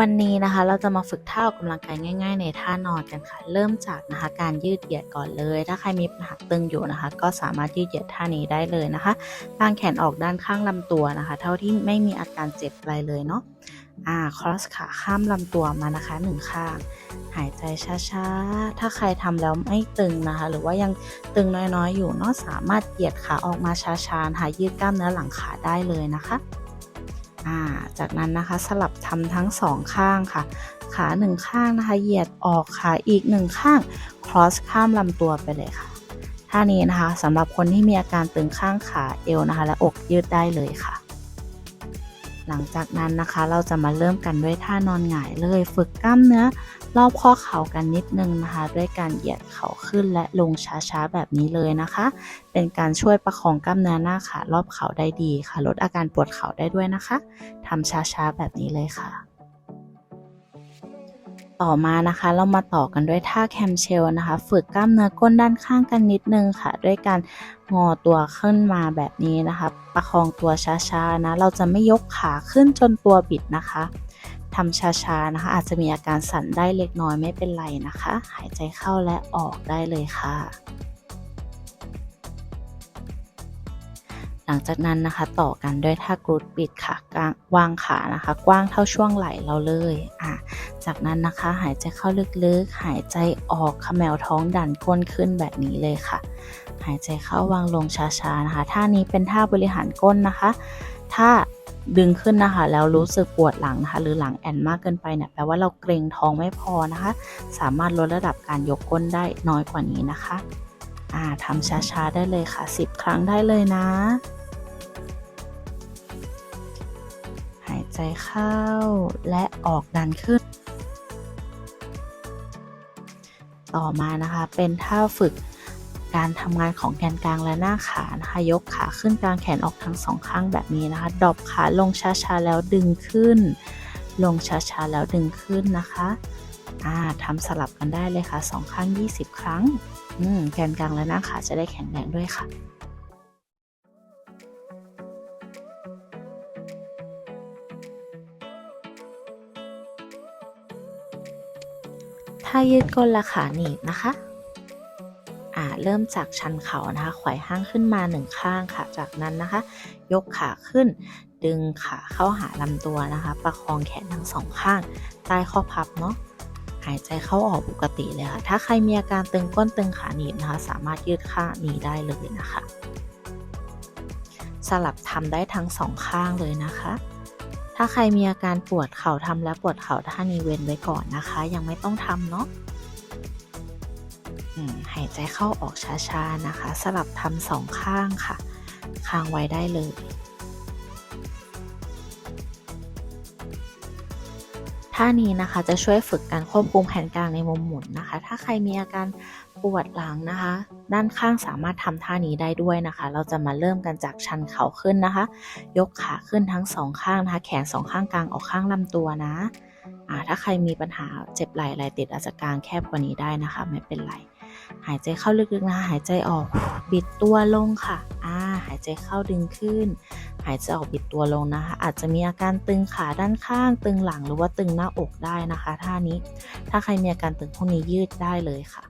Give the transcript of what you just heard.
วันนี้นะคะเราจะมาฝึกท่าออกกำลังกายง่าย ๆ ในท่านอนกันค่ะ เริ่มจากนะคะการยืดเหยียดก่อนเลย ถ้าใครมีปัญหาตึงอยู่นะคะ ก็สามารถยืดเหยียดท่านี้ได้เลยนะคะกางแขนออกด้านข้างลำตัวนะคะ เท่าที่ไม่มีอาการเจ็บอะไรเลยเนาะอ่าครอสขาข้ามลำตัวมานะคะหนึ่งข้างหายใจช้าๆ ถ้าใครทำแล้วไม่ตึงนะคะ หรือว่ายังตึงน้อยๆ อยู่เนาะสามารถเหยียดขาออกมาช้าๆนะคะยืดกล้ามเนื้อหลังขาได้เลยนะคะ จากนั้นนะคะสลับทำทั้งสองข้างค่ะ ขาหนึ่งข้างนะคะ เหยียดออกขาอีกหนึ่งข้าง cross ข้ามลำตัวไปเลยค่ะท่านี้นะคะสำหรับคนที่มีอาการตึงข้างขาเอวนะคะ และอกยืดได้เลยค่ะ หลังจากนั้นนะคะเราจะมาเริ่มกันด้วยท่านอนหงายเลย ฝึกกล้ามเนื้อ รอบข้อเข่ากันนิดนึงนะคะ ด้วยการเหยียดเข่าขึ้นและลงช้าๆแบบนี้เลยนะคะ เป็นการช่วยประคองกล้ามเนื้อหน้าขารอบเข่าได้ดีค่ะ ลดอาการปวดเข่าได้ด้วยนะคะทำช้าๆแบบนี้เลยค่ะ ต่อมานะคะเรามาต่อกันด้วยท่าแคมเชลนะคะ ฝึกกล้ามเนื้อก้นด้านข้างกันนิดนึงค่ะ ด้วยการงอตัวขึ้นมาแบบนี้นะคะ ประคองตัวช้าๆนะ เราจะไม่ยกขาขึ้นจนตัวบิดนะคะ ทำช้าๆนะคะ อาจจะมีอาการสั่นได้เล็กน้อยไม่เป็นไรนะคะ หายใจเข้าและออกได้เลยค่ะ หลังจากนั้นนะคะต่อกันด้วยท่ากรูดปิดค่ะกางวางขานะคะ กว้างเท่าช่วงไหล่เราเลยอะจากนั้นนะคะหายใจเข้าลึกๆ หายใจออกขมวท้องดันก้นขึ้นแบบนี้เลยค่ะ หายใจเข้าวางลงช้าๆนะคะ ท่านี้เป็นท่าบริหารก้นนะคะ ถ้า ดึงขึ้นนะคะ แล้วรู้สึกปวดหลังนะคะ หรือหลังแอนมากเกินไปเนี่ยแปลว่าเราเกรงท้องไม่พอนะคะ สามารถลดระดับการยกก้นได้น้อยกว่านี้นะคะอ่าทำช้าๆได้เลยค่ะ 10 ครั้งได้เลยนะ หายใจเข้าและออกดันขึ้น ต่อมานะคะเป็นท่าฝึก การทำงานของแกนกลางและหน้าขานะคะ ยกขาขึ้นกลางแขนออกทั้งสองข้างแบบนี้นะคะ ดรอปขาลงช้าๆแล้วดึงขึ้น ลงช้าๆแล้วดึงขึ้นนะคะอ่าทำสลับกันได้เลยค่ะสองข้าง 20 ครั้งอืแกนกลางและหน้าขาจะได้แข็งแรงด้วยค่ะถ้ายืดก้นและขาหนีบนะคะ เริ่มจากชันเข่านะคะไขว่ห้างขึ้นมาหนึ่งข้างค่ะ จากนั้นนะคะ ยกขาขึ้น ดึงขาเข้าหาลำตัวนะคะ ประคองแขนทั้งสองข้าง ใต้ข้อพับเนาะหายใจเข้าออกปกติเลยค่ะ ถ้าใครมีอาการตึงก้นตึงขาหนีบนะคะ สามารถยืดข้างนี้ได้เลยนะคะ สลับทำได้ทั้งสองข้างเลยนะคะถ้าใครมีอาการปวดเข่าทำแล้วปวดเข่าท่านี้เว้นไว้ก่อนนะคะ ยังไม่ต้องทำเนาะ หายใจเข้าออกช้าๆนะคะ สลับทำสองข้างค่ะ ค้างไว้ได้เลย ท่านี้นะคะจะช่วยฝึกการควบคุมแขนกลางในมุมหมุนนะคะ ถ้าใครมีอาการปวดหลังนะคะ ด้านข้างสามารถทำท่านี้ได้ด้วยนะคะ เราจะมาเริ่มกันจากชันเข่าขึ้นนะคะ ยกขาขึ้นทั้งสองข้างนะคะ แขนสองข้างกลางออกข้างลำตัวนะถ้าใครมีปัญหาเจ็บไหล่ไหลติดอาจจะกลางแคบกว่านี้ได้นะคะ ไม่เป็นไรายใจเข้าลึกๆนะคะหายใจออกบิดตัวลงค่ะอ่าหายใจเข้าดึงขึ้น หายใจออกบิดตัวลงนะคะ อาจจะมีอาการตึงขาด้านข้าง ตึงหลังหรือว่าตึงหน้าอกได้นะคะท่านี้ ถ้าใครมีอาการตึงพวกนี้ยืดได้เลยค่ะ